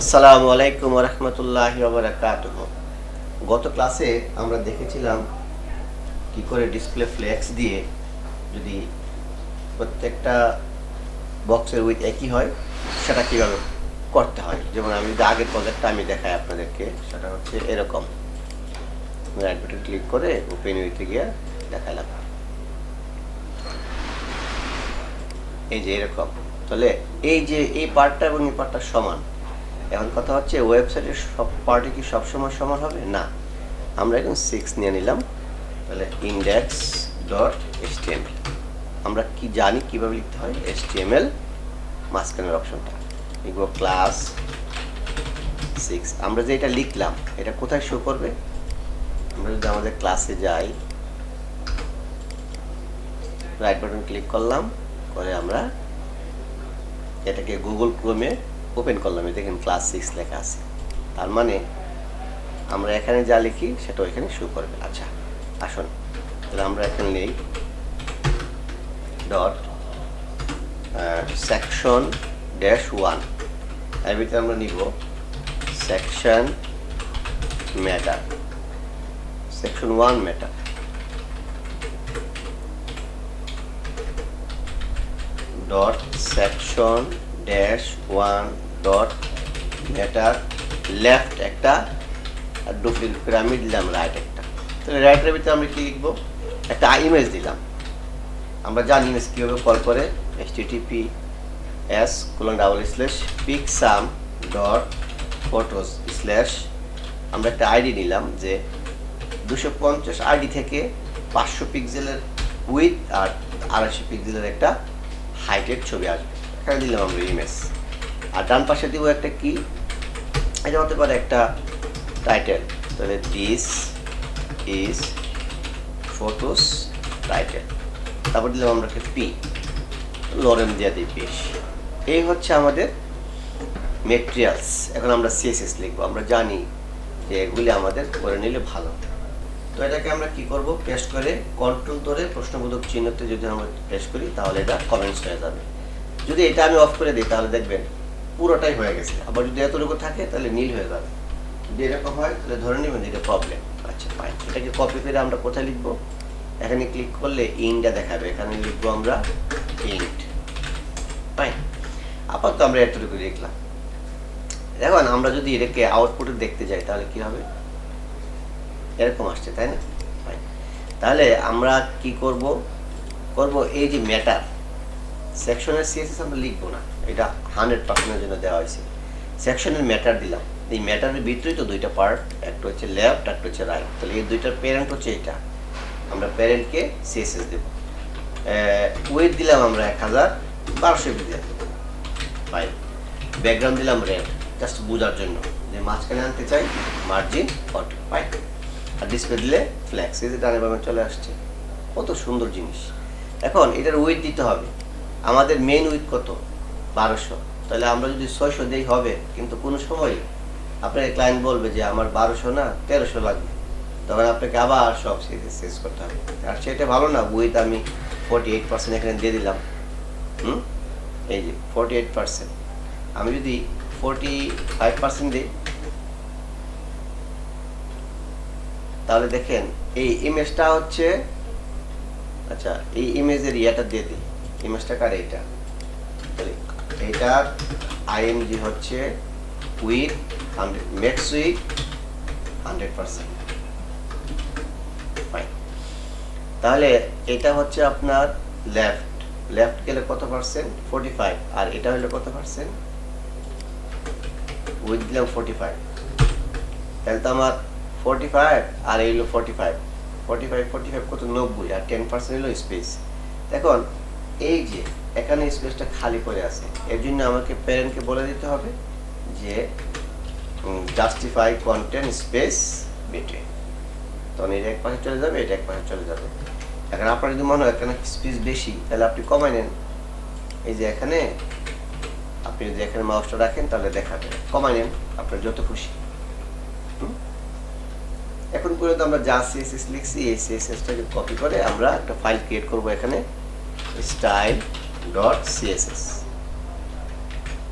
আসসালামু আলাইকুম রহমতুল্লাহ গত ক্লাসে আমরা দেখেছিলাম কি করে ডিসপ্লে ফ্লেক্স দিয়ে যদি প্রত্যেকটা বক্সের উইথ একই হয়, সেটা কীভাবে করতে হয়? যেমন আমি যদি আগের প্রজেক্টটা আমি দেখাই আপনাদেরকে, সেটা হচ্ছে এরকম। রাইট ক্লিক করে ওপেন উইথে গিয়ে দেখালাম। এই যে এরকম। তাহলে এই যে এই পার্টটা এবং এই পার্টটা সমান। এখন কথা হচ্ছে ওয়েবসাইটের সব পার্টি কি সবসময় সমান হবে? না। আমরা এখন সিক্স নিয়ে নিলাম। তাহলে ইন্ডেক্স ডট এসটিএমএল আমরা কি জানি কীভাবে লিখতে হয়? এসটিএমএল মাঝখানের অপশনটা লিখব ক্লাস সিক্স আমরা যে এটা লিখলাম, এটা কোথায় শো করবে? আমরা যদি আমাদের ক্লাসে যাই রাইট বাটন ক্লিক করলাম, করে আমরা এটাকে গুগল ক্রোমে ওপেন করলাম দেখেন ক্লাস সিক্স লেখা আছে। তার মানে আমরা এখানে যা লিখি, সেটা ওইখানে শো করবে। আচ্ছা আসুন। তাহলে আমরা এখানে নেই ডট সেকশন ড্যাশ ওয়ানের ভিতরে আমরা নিব section matter section one matter dot section dash one dot matter left একটা আর ডুপ্লিকেট আমি দিলাম রাইট একটা। তাহলে রাইটের ভিতরে আমরা কি লিখব? একটা ইমেজ দিলাম। আমরা জানি ইমেজ কীভাবে কল করে? S TTP S colon double slash picsum dot photos slash আমরা একটা আইডি নিলাম যে দুশো পঞ্চাশ আইডি থেকে পাঁচশো পিক্সেলের উইথ আর আড়াইশো পিক্সেলের একটা হাইটের ছবি আসবে। এখানে দিলাম আমরা ইমেজ আর ডান পাশে দিব একটা কি? এটা হতে পারে একটা টাইটেল তাহলে দিস ইজ ফটোস টাইটেল তারপর দিলাম আমরা একটা পি লরেন দিয়ে দিই পিস এই হচ্ছে আমাদের মেটেরিয়ালস এখন আমরা সিএসএস লিখব। আমরা জানি যে এগুলি আমাদের করে নিলে ভালো। তো এটাকে আমরা কি করব? পেস্ট করে কন্ট্রোল ধরে প্রশ্নবোধক চিহ্নতে যদি আমরা পেস্ট করি, তাহলে এটা কমেন্টস হয়ে যাবে। যদি এটা আমি অফ করে দিই, তাহলে দেখবেন পুরোটাই হয়ে গেছে। আবার যদি এতটুকু থাকে, তাহলে নীল হয়ে যাবে। যদি এরকম হয়, তাহলে ধরে নেবেন যে এটা প্রবলেম আচ্ছা ফাইন এটাকে কপি করে আমরা কোথায় লিখব? এখানে ক্লিক করলে ইনটা দেখাবে। এখানে লিখব আমরা ইন্ট ফাইন আপাতত আমরা এতটুকু লিখলাম দেখুন, আমরা যদি এটাকে আউটপুটে দেখতে যাই, তাহলে কি হবে? এরকম আসছে, তাই না. তাহলে আমরা কি করব? করব এই যে ম্যাটার সেকশনের সিএসএস আমরা লিখব না। এটা হান্ড্রেড পার্সেন্টের জন্য দেওয়া হয়েছে। সেকশনের ম্যাটার দিলাম। এই ম্যাটারের ভিতরেই তো দুইটা পার্ট একটা হচ্ছে লেফট একটা হচ্ছে রাইট তাহলে এই দুইটার প্যারেন্ট হচ্ছে এটা। আমরা প্যারেন্টকে সিএসএস দেবো। ওয়েট দিলাম আমরা এক হাজার বারোশো দিলাম ফাইভ ব্যাকগ্রাউন্ড দিলাম রেড জাস্ট বোঝার জন্য। যে মাঝখানে আনতে চাই মার্জিন অটো ফাইভ আর ডিসপ্লে দিলে ফ্ল্যাক্স এই যে ডানে বামে চলে আসছে। কত সুন্দর জিনিস। এখন এটার ওয়েট দিতে হবে। আমাদের মেন উইক কত? বারোশো। তাহলে আমরা যদি ছয়শো দিই হবে, কিন্তু কোনো সময় আপনার ক্লায়েন্ট বলবে যে আমার বারোশো না, তেরোশো লাগবে। তখন আপনাকে আবার সব শেষ করতে হবে। আর সেটা ভালো না উইথ আমি ফোর্টি এইট পার্সেন্ট এখানে দিয়ে দিলাম। হুম? এই যে ফোর্টি এইট পার্সেন্ট আমি যদি ফোর্টি ফাইভ পার্সেন্ট দিই, তাহলে দেখেন, এই ইমেজটা হচ্ছে আচ্ছা এই ইমেজের ইয়েটা দিয়ে দিই। ইমেজটা কার এইটা? এইটার আইএমজি হচ্ছে width hundred max width hundred percent তাহলে এটা হচ্ছে আপনার লেফট লেফট গেলে কত পার্সেন্ট ফোর্টি ফাইভ আর এটা হলো কত পার্সেন্ট উইথ দিলাম ফোর্টি ফাইভ তাহলে তো আমার ফোর্টি ফাইভ আর এই হলো forty five forty five forty five কত? নব্বই। আর টেন পার্সেন্ট হলো স্পেস এখন এই যে, এখানে স্পেসটা খালি করে আছে, এর জন্য আমাকে প্যারেন্টকে বলে দিতে হবে যে জাস্টিফাই কন্টেন্ট স্পেস বিটুইন তখন এটা এক পাশে চলে যাবে, এটা এক পাশে চলে যাবে। এখন আপনার যদি মনে হয় এখানে স্পেস বেশি, তাহলে আপনি কমাই নেন। এই যে এখানে, আপনি যদি এখানে মাউসটা রাখেন, তাহলে দেখাবে। কমাই নেন, আপনার যত খুশি? এখন পর্যন্ত আমরা যা সিএসএস লিখছি, এই সিএসএসটাকে কপি করে আমরা একটা ফাইল ক্রিয়েট করব এখানে। স্টাইল ডট সিএসএস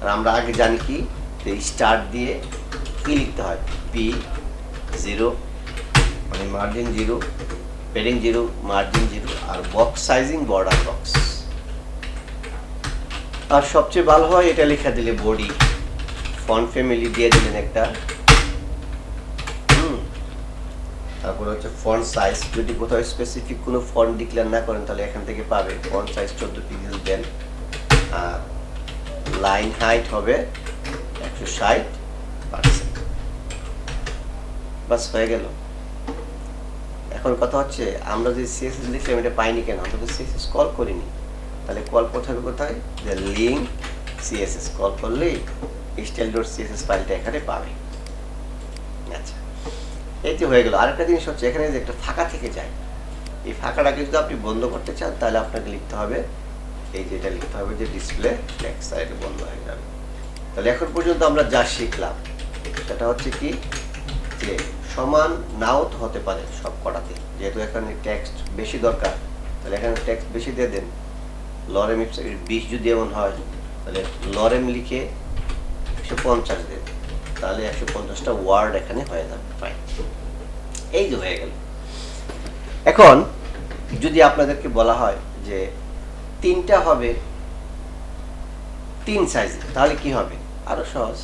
আর আমরা আগে জানি কি? স্টার্ট দিয়ে কী লিখতে হয়? পি জিরো মানে margin zero padding zero margin zero আর বক্স সাইজিং বর্ডার বক্স আর সবচেয়ে ভালো হয় এটা লেখা দিলে বডি ফন্ট ফ্যামিলি দিয়ে দিলেন একটা হুম তারপরে হচ্ছে ফন্ট সাইজ যদি কোথাও স্পেসিফিক কোনো ফন্ট ডিক্লেয়ার না করেন, তাহলে এখান থেকে পাবে ফন্ট সাইজ চোদ্দ পিক্সেল দেন। আর লাইন হাইট হবে একশো ষাট পার্সেন্ট বাস, হয়ে গেল। এখন কথা হচ্ছে, আমরা যে সিএসএস লিখলাম এটা পাইনি কেন? আমরা তো সিএসএস কল করিনি। তাহলে কল কোথায় কোথায়? যে লিঙ্ক সিএসএস কল করলেই স্টাইল ডট সিএসএস ফাইলটা এখানে পাবে। আচ্ছা। যে হয়ে গেল। আরেকটা জিনিস হচ্ছে, এখানে যে একটা ফাঁকা থেকে যায়, এই ফাঁকাটাকে যদি আপনি বন্ধ করতে চান, তাহলে আপনাকে লিখতে হবে, এই যেটা লিখতে হবে যে ডিসপ্লে ফ্লেক্স আর এটা বন্ধ হয়ে যাবে। তাহলে এখন পর্যন্ত আমরা যা শিখলাম, সেটা হচ্ছে কি, যে সমান নাও তো হতে পারে সব কটাতে। যেহেতু এখানে টেক্সট বেশি দরকার, তাহলে এখানে টেক্সট বেশি দিয়ে দেন। লরেম বিশ যদি এমন হয়, তাহলে লরেম লিখে একশো পঞ্চাশ দেন। তাহলে একশো পঞ্চাশটা ওয়ার্ড এখানে হয়ে যাবে ফাইন এই যে হয়ে গেল। এখন যদি আপনাদেরকে বলা হয় যে তিনটা হবে তিন সাইজ তাহলে কি হবে? আরও সহজ।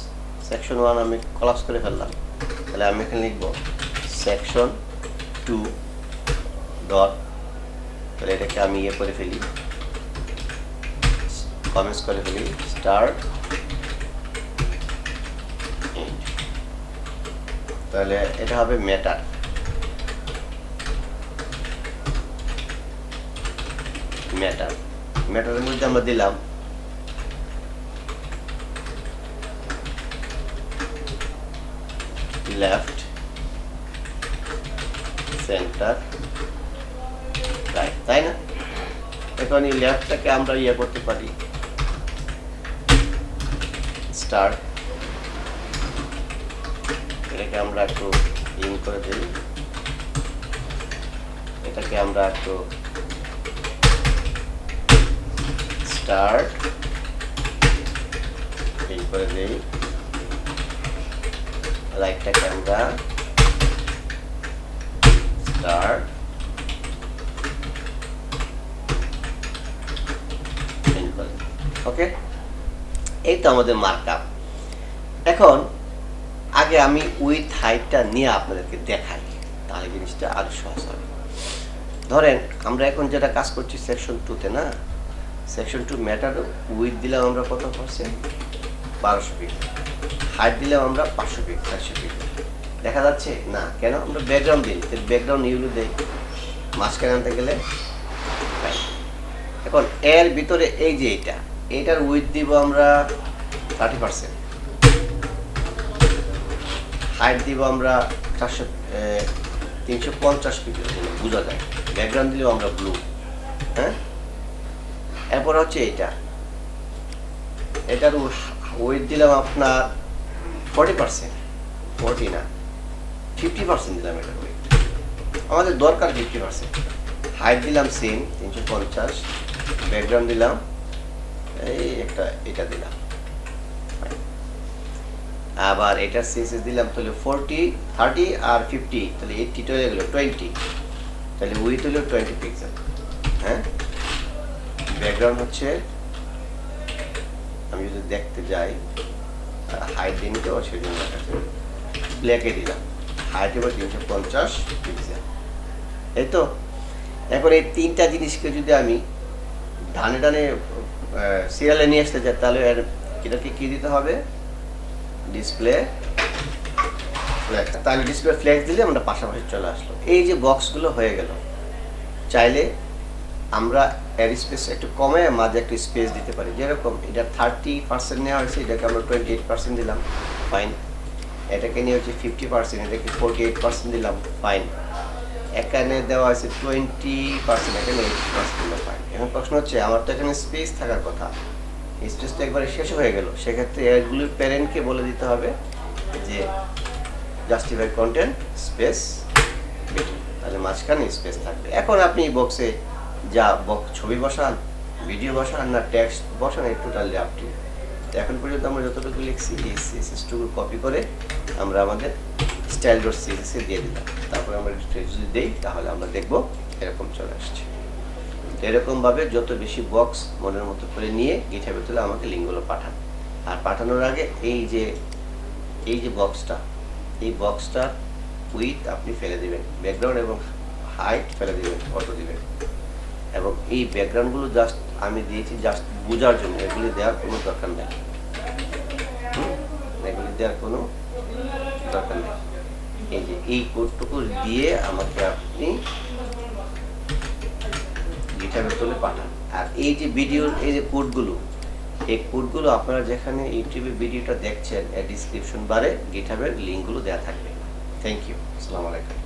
সেকশন ওয়ান আমি কলাপস করে ফেললাম। তাহলে আমি এখানে লিখব সেকশন টু ডট তাহলে এটাকে আমি ইয়ে করে ফেলি কমেন্টস করে ফেলি স্টার্ট তাহলে এটা হবে মেটার ম্যাটার ম্যাটারের মধ্যে আমরা দিলাম লেফট সেন্টার রাইট তাই না? এখন এই লেফটটাকে আমরা ইয়ে করতে পারি। স্টার্ট এটাকে আমরা একটু ইন করে দিই। এটাকে আমরা একটু স্টার্ট ইন করে দিই। রাইটটাকে আমরা স্টার্ট ওকে এই তো আমাদের মার্কআপ এখন আগে আমি উইথ হাইটটা নিয়ে আপনাদেরকে দেখাই, তাহলে জিনিসটা আরও সহজ হবে। ধরেন, আমরা এখন যেটা কাজ করছি সেকশন টুতে না? সেকশন টু ম্যাটার উইথ দিলাম আমরা কত পার্সেন্ট বারোশো পিক্সেল হাইট দিলাম আমরা পাঁচশো পিক্সেল চারশো পিক্সেল দেখা যাচ্ছে? না, কেন? আমরা ব্যাকগ্রাউন্ড দিই ব্যাকগ্রাউন্ড ইউলো দেই। মাঝখানে আনতে গেলে এখন, এর ভিতরে এই যে এইটা এইটার উইথ দিব আমরা থার্টি পার্সেন্ট হাইট দিব আমরা চারশো তিনশো পঞ্চাশ পিক্সেল বোঝা যায়। ব্যাকগ্রাউন্ড দিলেও আমরা ব্লু হ্যাঁ? এরপর হচ্ছে এটা। এটার ওয়েট দিলাম আপনার ফর্টি পার্সেন্ট ফর্টি না ফিফটি পার্সেন্ট দিলাম এটার ওয়েট আমাদের দরকার ফিফটি পার্সেন্ট হাইট দিলাম সেম তিনশো পঞ্চাশ। ব্যাকগ্রাউন্ড দিলাম। এই একটা, এটা দিলাম। আবার এটা সিএসএস দিলাম তাহলে ফোরটি থার্টি আর ফিফটি তাহলে এইটটি হয়ে গেলো টোয়েন্টি তাহলে উইথ হলো টোয়েন্টি পিক্সেল হ্যাঁ? ব্যাকগ্রাউন্ড হচ্ছে, আমি যদি দেখতে যাই হাইট দিন তো সেই জন্য ব্ল্যাকে দিলাম হাইট এবার তিনশো পঞ্চাশ পিক্সেল এই তো, এখন এই তিনটা জিনিসকে যদি আমি ধানে ডানে সিরিয়ালে নিয়ে আসতে চাই, তাহলে এটাকে কী দিতে হবে? ডিসপ্লে ফ্ল্যাক্স তাহলে ডিসপ্লে ফ্ল্যাক্স দিলে আমরা পাশাপাশি চলে আসলো। এই যে বক্সগুলো হয়ে গেল, চাইলে আমরা এর স্পেস একটু কমে মাঝে একটু স্পেস দিতে পারি। যেরকম এটা থার্টি পার্সেন্ট নেওয়া হয়েছে, এটাকে আমরা টোয়েন্টি এইট পার্সেন্ট দিলাম ফাইন এটাকে নিয়ে হচ্ছে ফিফটি পার্সেন্ট এটাকে ফোরটি এইট পার্সেন্ট দিলাম ফাইন এখানে দেওয়া হয়েছে টোয়েন্টি পার্সেন্ট এখানে এইটি পার্সেন্ট দিলাম ফাইন এখন প্রশ্ন হচ্ছে, আমার তো এখানে স্পেস থাকার কথা। স্পেসটা একবারে শেষ হয়ে গেল। সেক্ষেত্রে এগুলির প্যারেন্টকে বলে দিতে হবে যে জাস্টিফাই কন্টেন্ট স্পেস তাহলে মাঝখানে স্পেস থাকবে। এখন আপনি বক্সে যা ছবি বসান ভিডিও বসান না টেক্সট বসান এই টোটালি আপনি তো এখন পর্যন্ত আমরা যতটুকু লিখছি, এই সিএসএসটুকু কপি করে আমরা আমাদের স্টাইল ডট সিএসএসে দিয়ে দিলাম। তারপরে আমরা যদি দিই, তাহলে আমরা দেখব এরকম চলে আসছে। তো এরকমভাবে যত বেশি বক্স মনের মতো করে নিয়ে গিঠাবে তুলে আমাকে লিঙ্কগুলো পাঠান। আর পাঠানোর আগে এই যে এই যে বক্সটা এই বক্সটা উইথ আপনি ফেলে দেবেন ব্যাকগ্রাউন্ড এবং হাইট ফেলে দিবেন অটো দেবেন। এবং এই ব্যাকগ্রাউন্ডগুলো জাস্ট আমি দিয়েছি জাস্ট বোঝার জন্য, এগুলি দেওয়ার কোনো দরকার নেই। এগুলি দেওয়ার কোনো দরকার নেই। এই যে, এই কোডটুকু দিয়ে আমাকে আপনি গিটারের পাঠান? আর এই যে ভিডিওর এই যে কোডগুলো এই কোডগুলো আপনারা যেখানে ইউটিউবে ভিডিওটা দেখছেন, এর ডিসক্রিপশন বারে গিটাবের লিঙ্কগুলো দেওয়া থাকবে। থ্যাংক ইউ আসসালামু আলাইকুম